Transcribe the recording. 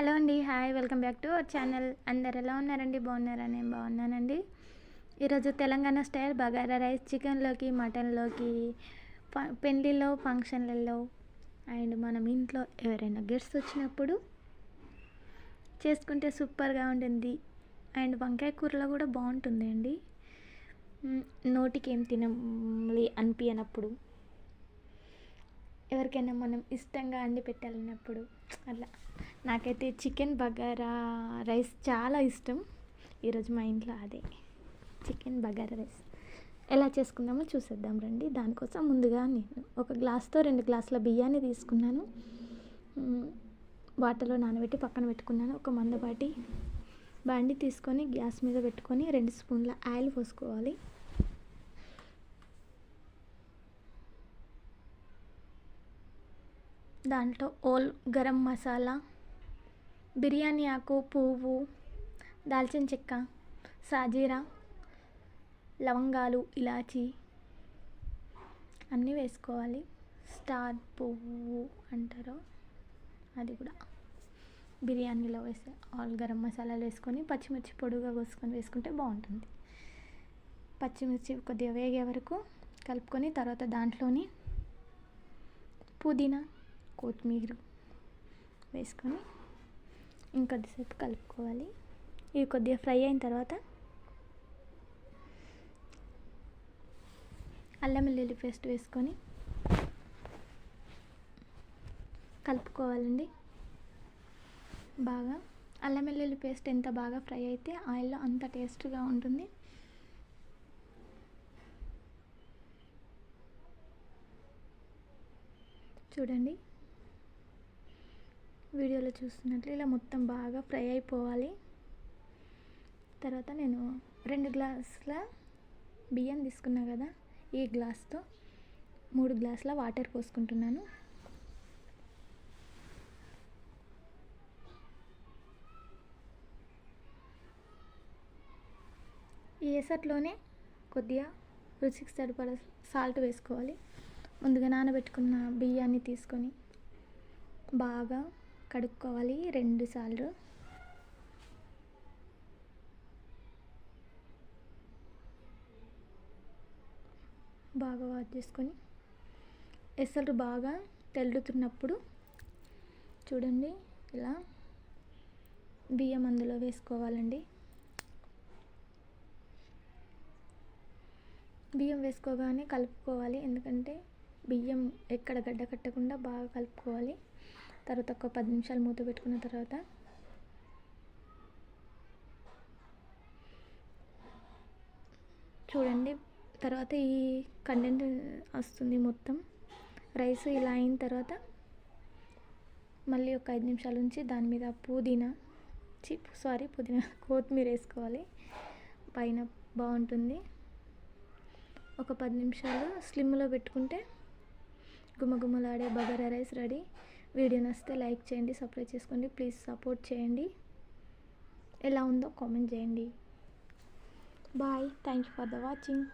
Hello అండి hi welcome back to our channel. అందరు ఎలా ఉన్నారండి? బాగున్నారా? నేను బాగున్నానండి. ఈరోజు తెలంగాణ స్టైల్ బగారా రైస్ చికెన్లోకి మటన్లోకి పెళ్ళిలో ఫంక్షన్లలో అండ్ మనం ఇంట్లో ఎవరైనా గెస్ట్ వచ్చినప్పుడు చేసుకుంటే సూపర్గా ఉంటుంది. అండ్ వంకాయ కూరలో కూడా బాగుంటుంది అండి నోటికి ఏం తినాలి అనిపించినప్పుడు ఎవరికైనా మనం ఇష్టంగా అండి పెట్టాలన్నప్పుడు అట్లా. నాకైతే చికెన్ బగారా రైస్ చాలా ఇష్టం. ఈరోజు మా ఇంట్లో అదే. Chicken bagara rice. ఎలా చేసుకుందామో చూసేద్దాం రండి. దానికోసం ముందుగా నేను ఒక గ్లాస్తో రెండు గ్లాసుల బియ్యాన్ని తీసుకున్నాను. వాటర్లో నానబెట్టి పక్కన పెట్టుకున్నాను. ఒక మందపాటి బండి తీసుకొని గ్యాస్ మీద పెట్టుకొని రెండు స్పూన్ల ఆయిల్ పోసుకోవాలి. దాంట్లో ఓల్ గరం మసాలా బిర్యానీ ఆకు పువ్వు దాల్చిన చెక్క సాజీరా లవంగాలు ఇలాచి అన్నీ వేసుకోవాలి. స్టార్ పువ్వు అంటారు. అది కూడా బిర్యానీలో వేసే ఆల్ గరం మసాలాలు వేసుకొని పచ్చిమిర్చి పొడుగా కోసుకొని వేసుకుంటే బాగుంటుంది. పచ్చిమిర్చి కొద్దిగా వేగే వరకు కలుపుకొని తర్వాత దాంట్లోని పుదీనా కొత్తిమీర వేసుకొని ఇంకొద్దిసేపు కలుపుకోవాలి. ఇవి కొద్దిగా ఫ్రై అయిన తర్వాత అల్లం వెల్లుల్లి పేస్ట్ వేసుకొని కలుపుకోవాలండి. బాగా అల్లం వెల్లుల్లి పేస్ట్ ఎంత బాగా ఫ్రై అయితే ఆయిల్లో అంత టేస్ట్గా ఉంటుంది. చూడండి. వీడియోలో చూస్తున్నట్లు ఇలా మొత్తం బాగా ఫ్రై అయిపోవాలి. తర్వాత నేను రెండు గ్లాసుల బియ్యం తీసుకున్నా కదా ఈ గ్లాస్తో మూడు గ్లాసుల వాటర్ పోసుకుంటున్నాను. ఈ ఎసట్లోనే కొద్దిగా రుచికి సరిపడా సాల్ట్ వేసుకోవాలి. ముందుగా నానబెట్టుకున్న బియ్యాన్ని తీసుకొని బాగా కడుక్కోవాలి రెండు సార్లు. బాగా వాష్ చేసుకొని ఎసరు బాగా తెల్లుతున్నప్పుడు చూడండి ఇలా బియ్యం అందులో వేసుకోవాలండి. బియ్యం వేసుకోగానే కలుపుకోవాలి ఎందుకంటే బియ్యం ఎక్కడ గడ్డ కట్టకుండా బాగా కలుపుకోవాలి. తర్వాత ఒక పది నిమిషాలు మూత పెట్టుకున్న తర్వాత చూడండి తర్వాత ఈ కంటెంట్ వస్తుంది మొత్తం. రైస్ ఇలా అయిన తర్వాత మళ్ళీ ఒక ఐదు నిమిషాల ఉంచి దాని మీద పుదీనా చి సారీ పుదీనా కొత్తిమీర వేసుకోవాలి. పైన బాగుంటుంది. ఒక పది నిమిషాలు స్లిమ్లో పెట్టుకుంటే గుమగుమలాడే బగారా రైస్ రెడీ. వీడియో నచ్చితే లైక్ చేయండి సబ్స్క్రైబ్ చేసుకోండి ప్లీజ్ సపోర్ట్ చేయండి. ఎలా ఉందో కామెంట్ చేయండి. Bye. Thank you for the watching.